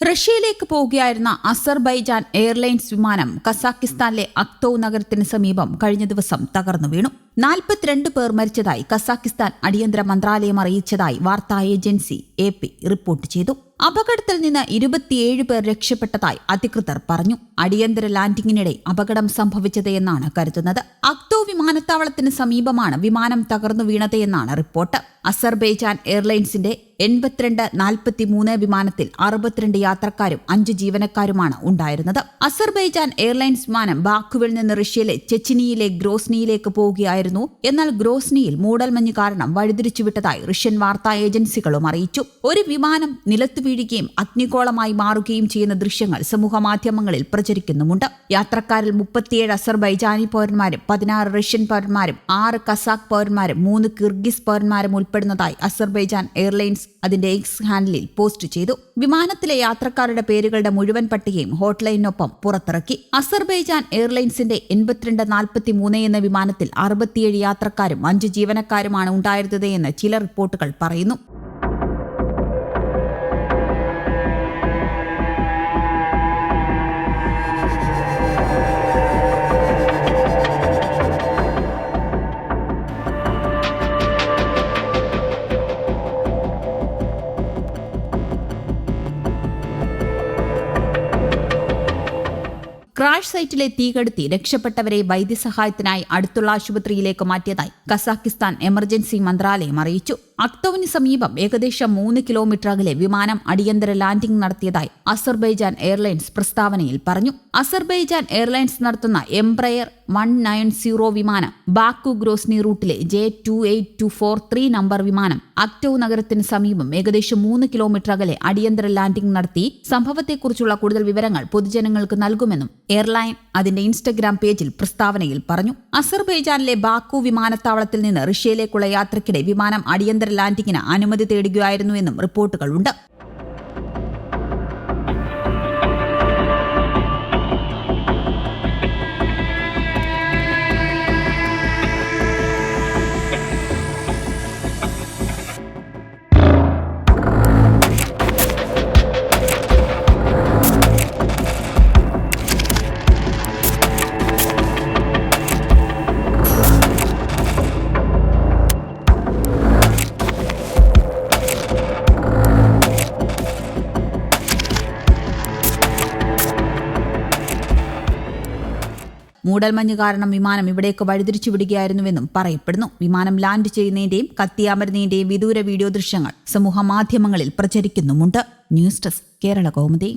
റഷ്യയിലേക്ക് പോവുകയായിരുന്ന Azerbaijan airlines വിമാനം കസാക്കിസ്ഥാനിലെ അക്തോ നഗരത്തിന് സമീപം കഴിഞ്ഞ ദിവസം തകർന്നു വീണു. നാൽപ്പത്തിരണ്ട് പേർ മരിച്ചതായി കസാക്കിസ്ഥാൻ അടിയന്തര മന്ത്രാലയം അറിയിച്ചതായി വാർത്താ ഏജൻസി എ പി റിപ്പോർട്ട് ചെയ്തു. അപകടത്തിൽ നിന്ന് ഇരുപത്തിയേഴ് പേർ രക്ഷപ്പെട്ടതായി അധികൃതർ പറഞ്ഞു. അടിയന്തര ലാൻഡിങ്ങിനിടെ അപകടം സംഭവിച്ചത് എന്നാണ് കരുതുന്നത്. അക്തോ വിമാനത്താവളത്തിന് സമീപമാണ് വിമാനം തകർന്നു വീണതെന്നാണ് റിപ്പോർട്ട്. അസർബൈജാൻ എയർലൈൻസിന്റെ എൺപത്തിരണ്ട് നാൽപ്പത്തിമൂന്ന് വിമാനത്തിൽ അറുപത്തിരണ്ട് യാത്രക്കാരും അഞ്ച് ജീവനക്കാരുമാണ് ഉണ്ടായിരുന്നത്. അസർബൈജാൻ എയർലൈൻസ് വിമാനം ബാക്കുവിൽ നിന്ന് റഷ്യയിലെ ചെച്ചിനിയിലെ ഗ്രോസ്നിയിലേക്ക് പോവുകയായിരുന്നു. എന്നാൽ ഗ്രോസ്നിയിൽ മൂടൽമഞ്ഞ് കാരണം വഴിതിരിച്ചുവിട്ടതായി റഷ്യൻ വാർത്താ ഏജൻസികളും അറിയിച്ചു. ഒരു വിമാനം നിലത്തു വീഴുകയും അഗ്നികോളമായി മാറുകയും ചെയ്യുന്ന ദൃശ്യങ്ങൾ സമൂഹ മാധ്യമങ്ങളിൽ പ്രചരിക്കുന്നുമുണ്ട്. യാത്രക്കാരിൽ മുപ്പത്തിയേഴ് അസർബൈജാനി പൗരന്മാരും പതിനാറ് റഷ്യൻ പൗരന്മാരും ആറ് കസാഖ് പൗരന്മാരും മൂന്ന് കിർഗിസ് പൗരന്മാരും ഉൾപ്പെടുന്നതായി അസർബൈജാൻ എയർലൈൻസ് അതിന്റെ എക്സ് ഹാൻഡിലിൽ പോസ്റ്റ് ചെയ്തു. വിമാനത്തിലെ യാത്രക്കാരുടെ പേരുകളുടെ മുഴുവൻ പട്ടികയും ഹോട്ട്ലൈനൊപ്പം പുറത്തിറക്കി. അസർബൈജാൻ എയർലൈൻസിന്റെ എൺപത്തിരണ്ട് നാൽപ്പത്തി മൂന്ന് എന്ന വിമാനത്തിൽ അറുപത്തിയേഴ് യാത്രക്കാരും അഞ്ച് ജീവനക്കാരുമാണ് ഉണ്ടായിരുന്നത് എന്ന് ചില റിപ്പോർട്ടുകൾ പറയുന്നു. ക്രാഷ് സൈറ്റിലെ തീകെടുത്തി രക്ഷപ്പെട്ടവരെ വൈദ്യസഹായത്തിനായി അടുത്തുള്ള ആശുപത്രിയിലേക്ക് മാറ്റിയതായി കസാഖിസ്ഥാൻ എമർജൻസി മന്ത്രാലയം അറിയിച്ചു. അക്തോവിന് സമീപം ഏകദേശം മൂന്ന് കിലോമീറ്റർ അകലെ വിമാനം അടിയന്തര ലാൻഡിംഗ് നടത്തിയതായി അസർബൈജാൻ എയർലൈൻസ് പ്രസ്താവനയിൽ പറഞ്ഞു. അസർബൈജാൻ എയർലൈൻസ് നടത്തുന്ന എംബ്രയർ വൺ നയൻ സീറോ വിമാനം Baku Grozny റൂട്ടിലെ J two eight two four three number വിമാനം അക്ടോ നഗരത്തിന് സമീപം ഏകദേശം മൂന്ന് കിലോമീറ്റർ അകലെ അടിയന്തര ലാൻഡിംഗ് നടത്തി. സംഭവത്തെക്കുറിച്ചുള്ള കൂടുതൽ വിവരങ്ങൾ പൊതുജനങ്ങൾക്ക് നൽകുമെന്നും എയർലൈൻ അതിന്റെ ഇൻസ്റ്റഗ്രാം പേജിൽ പ്രസ്താവനയിൽ പറഞ്ഞു. അസർബൈജാനിലെ ബാക്കു വിമാനത്താവളത്തിൽ നിന്ന് റഷ്യയിലേക്കുള്ള യാത്രയ്ക്കിടെ വിമാനം അടിയന്തര ലാൻഡിങ്ങിന് അനുമതി തേടുകയായിരുന്നുവെന്നും റിപ്പോർട്ടുകളുണ്ട് മൂടൽമഞ്ഞ് കാരണം വിമാനം ഇവിടേക്ക് വഴിതിരിച്ചു വിടുകയായിരുന്നുവെന്നും പറയപ്പെടുന്നു. വിമാനം ലാൻഡ് ചെയ്യുന്നതിന്റെയും കത്തിയാമരുന്നതിന്റെയും വിദൂര വീഡിയോ ദൃശ്യങ്ങൾ സമൂഹ മാധ്യമങ്ങളിൽ പ്രചരിക്കുന്നുമുണ്ട്. News desk Kerala Kaumudi.